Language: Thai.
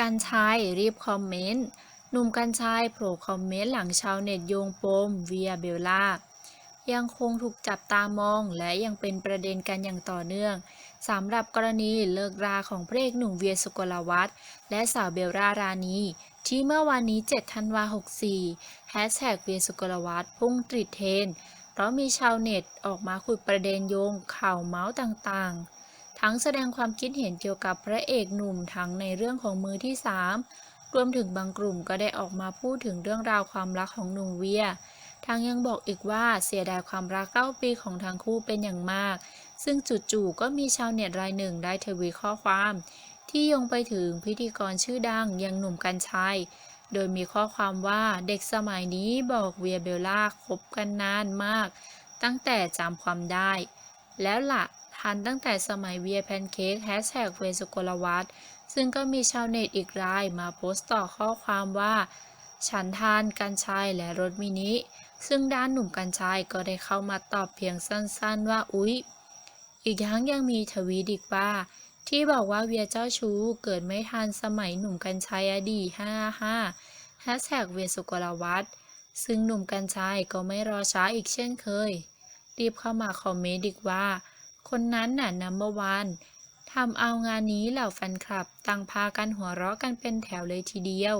กันชัยรีบคอมเมนต์หนุ่มกันชัยโผล่คอมเมนต์หลังชาวเน็ตโยงปมเวียเบลล่ายังคงถูกจับตามองและยังเป็นประเด็นกันอย่างต่อเนื่องสำหรับกรณีเลิกราของพระเอกหนุ่มเวียสุกลวัฒน์และสาวเบลลารานีที่เมื่อวันนี้ 7 ธันวาคม64แฮชแท็กเวียสุกลวัฒน์พุ่งติดเทรนเพราะมีชาวเน็ตออกมาขุดประเด็นโยงข่าวเมาส์ต่างๆ ทั้งแสดงความคิดเห็นเกี่ยวกับพระเอกหนุ่มทั้งในเรื่องของมือที่ 3 รวมถึงบางกลุ่มก็ได้ออกมาพูดถึงเรื่องราวความรักของหนุ่มเวียทางยังบอกอีกว่าเสียดายความรักเก้าปีของทั้งคู่เป็นอย่างมาก ซึ่งจู่ๆก็มีชาวเน็ตรายหนึ่งได้ทวีข้อความ ที่ยงไปถึงพิธีกรชื่อดังอยังหนุ่มกัญชัย โดยมีข้อความว่าเด็กสมัยนี้บอกเวียเบลล่าคบกันนานมาก ตั้งแต่จำความได้ แล้วล่ะ ทันตั้งแต่สมัยเวียแพนเค้กแฮชแท็กเวสุกลวัฒน์ซึ่งก็มีชาวเน็ตอีกรายมาโพสต์ต่อข้อความว่า ฉันทานกัญชัยและรถมินิ ซึ่งด้านหนุ่มกัญชัยก็ได้เข้ามาตอบเพียงสั้นๆว่าอุ๊ย อีกทั้งยังมีทวีตอีกว่า ที่บอกว่าเวียเจ้าชู้เกิดไม่ทันสมัยหนุ่มกัญชัยอดี55แฮชแท็กเวียสุกลวัฒน์ซึ่งหนุ่มกัญชัยก็ไม่รอช้าอีกเช่นเคย รีบเข้ามาคอมเมนต์อีกว่า คนนั้นน่ะนัมเบอร์วันทำเอางานนี้เหล่าแฟนคลับต่างพากันหัวเราะกันเป็นแถวเลยทีเดียว